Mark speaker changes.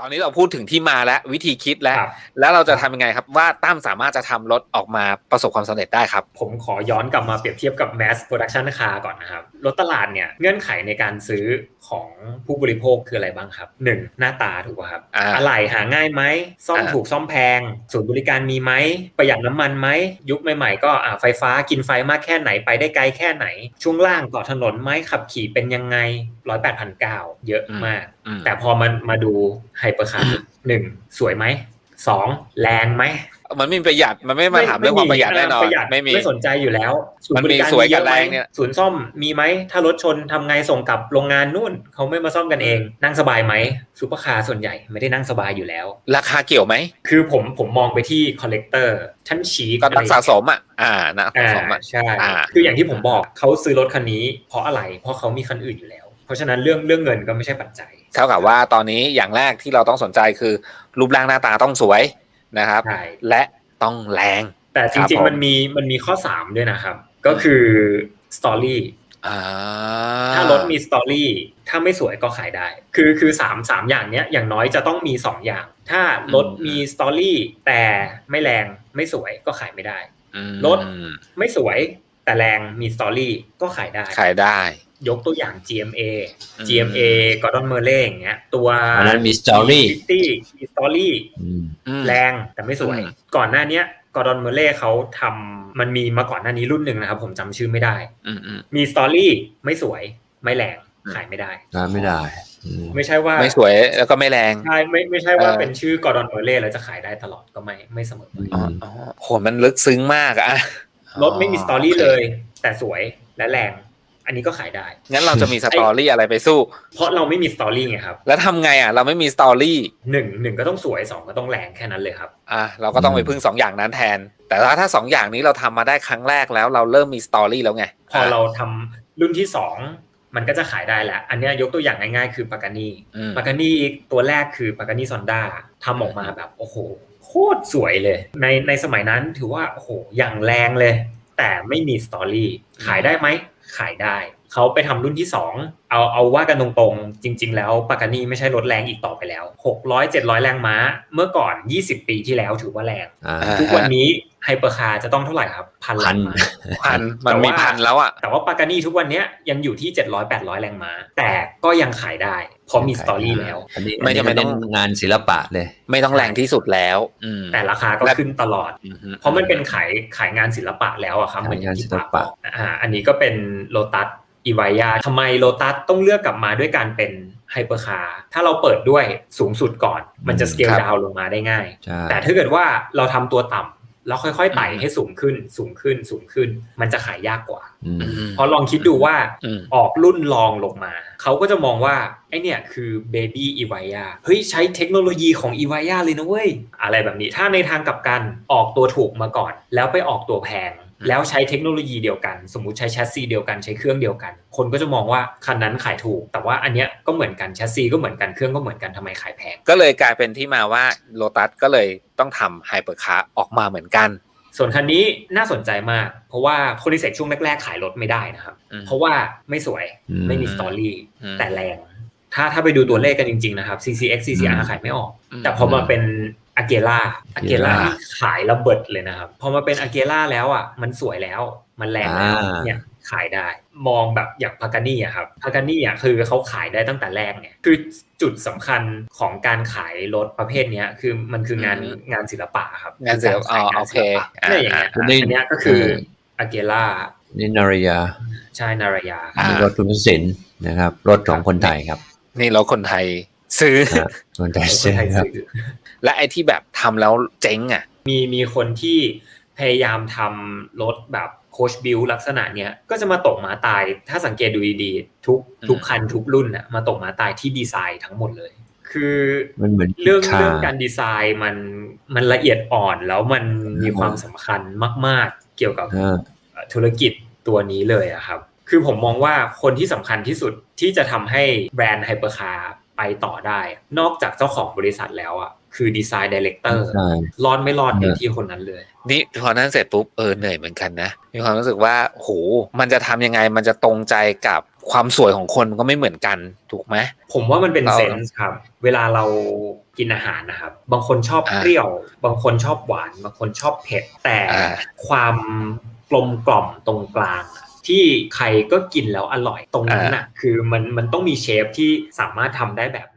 Speaker 1: ตอนนี้เราพูดถึงที่มาและวิธีคิดแล้ว
Speaker 2: ครับ
Speaker 1: แล้วเราจะทำยังไงครับว่าตั้มสามารถจะทำรถออกมาประสบความสำเร็จได้ครับ
Speaker 2: ผมขอย้อนกลับมาเปรียบเทียบกับ mass production car ก่อนนะครับ รถตลาดเนี่ยเงื่อนไขในการซื้อ ของผู้บริโภคคืออะไรบ้างครับ 1. หน้าตาถูกป่ะครับ
Speaker 1: อ่า
Speaker 2: อะไรหาง่ายไหมซ่อม
Speaker 1: อ่า
Speaker 2: ถูกซ่อมแพงศูนย์บริการมีไหมประหยัดน้ำมันไหมยุคใหม่ๆก็อ่าไฟฟ้ากินไฟมากแค่ไหนไปได้ไกลแค่ไหน ช่วงล่างเกาะถนนไหมขับขี่เป็นยังไงร้อยแปดพันเก้าเยอะมาก
Speaker 1: อืม
Speaker 2: แต่พอมันมาดูไฮเปอร์คาร์หนึ่งสวยไหม สองแรงไหม
Speaker 1: มันไม่มีประหยัดมันไม่มาถามเรื่องความประหยัดแน่นอน
Speaker 2: ประหยัด
Speaker 1: ไม่มี
Speaker 2: ไม่สนใจอยู่แล้วศูน
Speaker 1: มัน
Speaker 2: ย์บ
Speaker 1: มี
Speaker 2: ริการ
Speaker 1: สวย
Speaker 2: มีเย
Speaker 1: กับ
Speaker 2: อะไหม
Speaker 1: แรงเนี่ย
Speaker 2: ศูนย์ซ่อมมีไหมถ้ารถชนทำไงส่งกลับโรงงานนู่นเขาไม่มาซ่อมกันเอง นั่งสบายไหมซูเปอร์คาร์ส่วนใหญ่ไม่ได้นั่งสบายอยู่แล้ว
Speaker 1: ราคาเกี่ยวไหม
Speaker 2: คือผมผมมองไปที่คอลเลกเตอร์ชั้นชี
Speaker 1: ก็นักสะสมอะอ่านักสะ
Speaker 2: อ่า
Speaker 1: สมอะ
Speaker 2: ใช่
Speaker 1: อ่า
Speaker 2: คืออย่างที่ผมบอกเขาซื้อรถคันนี้เพราะอะไรเพราะเขามีคันอื่นอยู่แล้ว เพราะฉะนั้นเรื่องเรื่องเงินก็ไม่ใช่ปัจจัย
Speaker 1: เท่ากับว่าตอนนี้อย่างแรกที่เราต้องสนใจคือ รูปร่างหน้าตาต้องสวยนะครับ
Speaker 2: ใช่
Speaker 1: และต้องแรง
Speaker 2: แต่จ
Speaker 1: ครับ
Speaker 2: ริง
Speaker 1: ผม
Speaker 2: ๆมันมีมันมีข้อ3ด้วยนะครับ ก็คือสตอรี่
Speaker 1: อ่า
Speaker 2: ถ้ารถมีสตอรี่ถ้าไม่สวยก็ขายได้ คือคือสามสามอย่างเนี้ยอย่างน้อยจะต้องมีสองอย่าง ถ้ารถมีสตอรี่แต่ไม่แรงไม่สวยก็ขายไม่ได้
Speaker 1: อืม
Speaker 2: รถไม่สวยแต่แรงมีสตอรี่ก็ขายได้
Speaker 1: ขายได้
Speaker 2: ยกตัวอย่าง GMA
Speaker 1: อืม
Speaker 2: GMA กอร์ดอนเมอร์เล่อย่างเงี้ย ตัว
Speaker 3: อันนั้นมี story
Speaker 2: 50มีสตอรี่
Speaker 3: อืม
Speaker 1: อืม
Speaker 2: แรงแต่ไม่สวย
Speaker 1: อืม
Speaker 2: ก่อนหน้าเนี้ยกอร์ดอนเมอร์เล่เขาทำมันมีมาก่อนหน้านี้รุ่นหนึ่งนะครับ ผมจำชื่อไม่ได้
Speaker 1: อืมอืม
Speaker 2: มีสตอรี่ไม่สวยไม่แรงขายไม่ได้
Speaker 3: ร้านไม่ได้อืม
Speaker 2: ไม่ใช่ว่า
Speaker 1: ไม่สวยแล้วก็ไม่แรง
Speaker 2: ใช่ไม่ไม่ใช่ว่า
Speaker 1: เออ
Speaker 2: เป็นชื่อกอร์ดอนเมอร์เล่แล้วจะขายได้ตลอดก็ไม่ไม่เสมอไป
Speaker 1: อ๋ออ๋อโหมันลึกซึ้งมากอะ
Speaker 2: รถไม่มีสตอรี่เลย แต่สวยและแรง อันนี้ก็ขายได้
Speaker 1: งั้นเราจะมีสตอรี่อะไรไปสู้
Speaker 2: เพราะเราไม่มีสตอรี่ไงครับ
Speaker 1: แล้วทำไงอะ เราไม่มีสตอรี่
Speaker 2: หนึ่งหนึ่งก็ต้องสวยสองก็ต้องแรงแค่นั้นเลยครับ
Speaker 1: อะเราก็ต้องไปพึ่งสองอย่างนั้นแทน แต่ถ้าถ้าสองอย่างนี้เราทำมาได้ครั้งแรกแล้วเราเริ่มมีสตอรี่แล้วไง
Speaker 2: พอเราทำรุ่นที่สองมันก็จะขายได้แล้วอันเนี้ยยกตัวอย่างง่ายๆ คือปากานี
Speaker 1: อืม
Speaker 2: ปากานีตัวแรกคือปากานีซอนด้าทำออกมาแบบโอ้โห โคตรสวยเลย ในในสมัยนั้นถือว่าโอ้โหอย่างแรงเลย แต่ไม่มีสตอรี่ขายได้ไหม ขายได้ เขาไปทำรุ่นที่ 2 เอาเอาว่ากันตรงๆ จริง ๆ แล้วปากานีไม่ใช่รถแรงอีกต่อไปแล้ว 600 700 แรงม้า เมื่อก่อน 20 ปีที่แล้วถือว่าแรง
Speaker 3: อ่า
Speaker 1: อ่า
Speaker 2: ทุกวันนี้ไฮเปอร์คาร์จะต้องเท่าไหร่ครับ พันแรงม้า
Speaker 1: พันมันมีพันแล้วอะ
Speaker 2: แต่ว่าปากานีทุกวันเนี้ยยังอยู่ที่ 700 800 แรงม้า แต่ก็ยังขายได้เพราะมีสตอรี่แล้ว
Speaker 3: อันนี้
Speaker 1: ไม่
Speaker 3: อันนี้
Speaker 1: จำเป็นต้อง
Speaker 3: เน้นงานศิลปะเลย
Speaker 1: ไม่ต้องแรงที่สุดแล้วอืม
Speaker 2: แต่ราคาก็
Speaker 1: และ
Speaker 2: ขึ้นตลอด
Speaker 1: อืม
Speaker 2: เพราะมันเป็นขายขายงานศิลปะแล้วอะครับ
Speaker 3: ขายงานศิลปะ
Speaker 2: เหมือที่ากบอกอ่าอันนี้ก็เป็นโลตัส อีวายาทำไมโลตัสต้องเลือกกลับมาด้วยการเป็นไฮเปอร์คาร์ถ้าเราเปิดด้วยสูงสุดก่อน มันจะสเกล
Speaker 1: ครับ
Speaker 2: ดาวลงมาได้ง่าย
Speaker 3: ใช่
Speaker 2: แต่ถ้าเกิดว่าเราทำตัวต่ำแล้วค่อยๆไต่
Speaker 1: อืม
Speaker 2: ให้สูงขึ้น สูงขึ้น สูงขึ้น มันจะขายยากกว่า
Speaker 3: อืม
Speaker 1: อืม
Speaker 2: เพราะลองคิดดูว่า
Speaker 1: อืม
Speaker 2: ออกรุ่นรองลงมา เขาก็จะมองว่าไอเนี่ยคือ Baby e v a y a เฮ้ยใช้เทคโนโลยีของ e v a y a เลยนะเว้ย อะไรแบบนี้ ถ้าในทางกลับกันออกตัวถูกมาก่อน แล้วไปออกตัวแพง แล้วใช้เทคโนโลยีเดียวกัน สมมุติใช้แชสซีเดียวกันใช้เครื่องเดียวกัน คนก็จะมองว่าคันนั้นขายถูก แต่ว่าอันเนี้ยก็เหมือนกันแชสซีก็เหมือนกันเครื่องก็เหมือนกันทำไมขายแพง
Speaker 1: ก็เลยกลายเป็นที่มาว่าโลตัสก็เลยต้องทำไฮเปอร์คาร์ออกมาเหมือนกัน
Speaker 2: ส่วนคันนี้น่าสนใจมาก เพราะว่าคนในเซกช่วงแรกๆขายรถไม่ได้นะครับ
Speaker 1: อืม
Speaker 2: เพราะว่าไม่สวย
Speaker 3: อืม
Speaker 2: ไม่มีสตอรี่
Speaker 1: อืม
Speaker 2: แต่แรงถ้าถ้าไปดูตัวเลขกันจริงๆนะครับ CCX CCR
Speaker 3: อืม
Speaker 2: ขายไม่ออก
Speaker 1: อืม
Speaker 2: แต่พอมาเป็น อเกล่าอเกล่า
Speaker 3: Agera
Speaker 2: ขายระเบิดเลยนะครับ พอมาเป็นอเกล่าแล้วอะ มันสวยแล้ว มันแรงแล้ว
Speaker 3: อ่า
Speaker 2: เนี่ยขายได้ มองแบบอย่างพากานี่อะครับพากานี่อะคือเขาขายได้ตั้งแต่แรกเนี่ย คือจุดสำคัญของการขายรถประเภทเนี้ยคือมันคืองาน
Speaker 1: อืม
Speaker 2: งานศิลปะครับ
Speaker 1: งานศิลปะอ๋อโอเคอ่า
Speaker 2: เนี่ยอย่างเงี้ย
Speaker 3: อ่า
Speaker 2: อันเนี้ยก็คืออเกล่า
Speaker 3: นี่นารายา
Speaker 2: ใช่นารายา
Speaker 1: อ่า
Speaker 3: นี่รถคุณสินนะครับ รถของคนไทยครับ
Speaker 1: นี่เราคนไทยซื้อ
Speaker 3: นะคนไทย
Speaker 2: ค
Speaker 3: ซื้
Speaker 2: น
Speaker 3: อ
Speaker 2: ไทย
Speaker 3: ครับ
Speaker 2: ซื้อ
Speaker 1: และไอ้ที่แบบทำแล้วเจ๊งอะ
Speaker 2: มีมีคนที่พยายามทำรถแบบโคชบิลลักษณะเนี้ยก็จะมาตกหมาตาย ถ้าสังเกตดูดีๆทุก
Speaker 1: อืม
Speaker 2: ทุกคันทุกรุ่นน่ะมาตกหมาตายที่ดีไซน์ทั้งหมดเลย คือ
Speaker 3: มันเหมือน
Speaker 2: เรื่อง
Speaker 3: คา
Speaker 2: เรื่องการดีไซน์มันมันละเอียดอ่อนแล้วมันมีความสำคัญมาก ๆ เกี่ยวกับ
Speaker 3: อ่า
Speaker 2: เอ่อธุรกิจตัวนี้เลยอะครับ คือผมมองว่าคนที่สำคัญที่สุดที่จะทำให้แบรนด์ไฮเปอร์คาร์ไปต่อได้ นอกจากเจ้าของบริษัทแล้วอะ คือดีไซน์ดีเลกเตอร์
Speaker 3: ใช่
Speaker 2: รอดไม่รอดอยู่
Speaker 3: เออ
Speaker 2: ที่คนนั้นเลย
Speaker 1: นี่พอนั้นเสร็จปุ๊บเออเหนื่อยเหมือนกันนะมีความรู้สึกว่าโหมันจะทำยังไงมันจะตรงใจกับความสวยของคนมันก็ไม่เหมือนกันถูกไหม
Speaker 2: ผมว่ามันเป็น
Speaker 1: เรา
Speaker 2: เซนส์ครับ เวลาเรากินอาหารนะครับ บางคนชอบ
Speaker 1: อ่า
Speaker 2: เปรี้ยว บางคนชอบหวาน บางคนชอบเผ็ด แต่
Speaker 1: อ่า
Speaker 2: ความกลมกล่อมตรงกลางอะที่ใครก็กินแล้วอร่อยตรงนั้นอะ คือมันมันต้องมีเชฟที่สามารถทำได้แบบ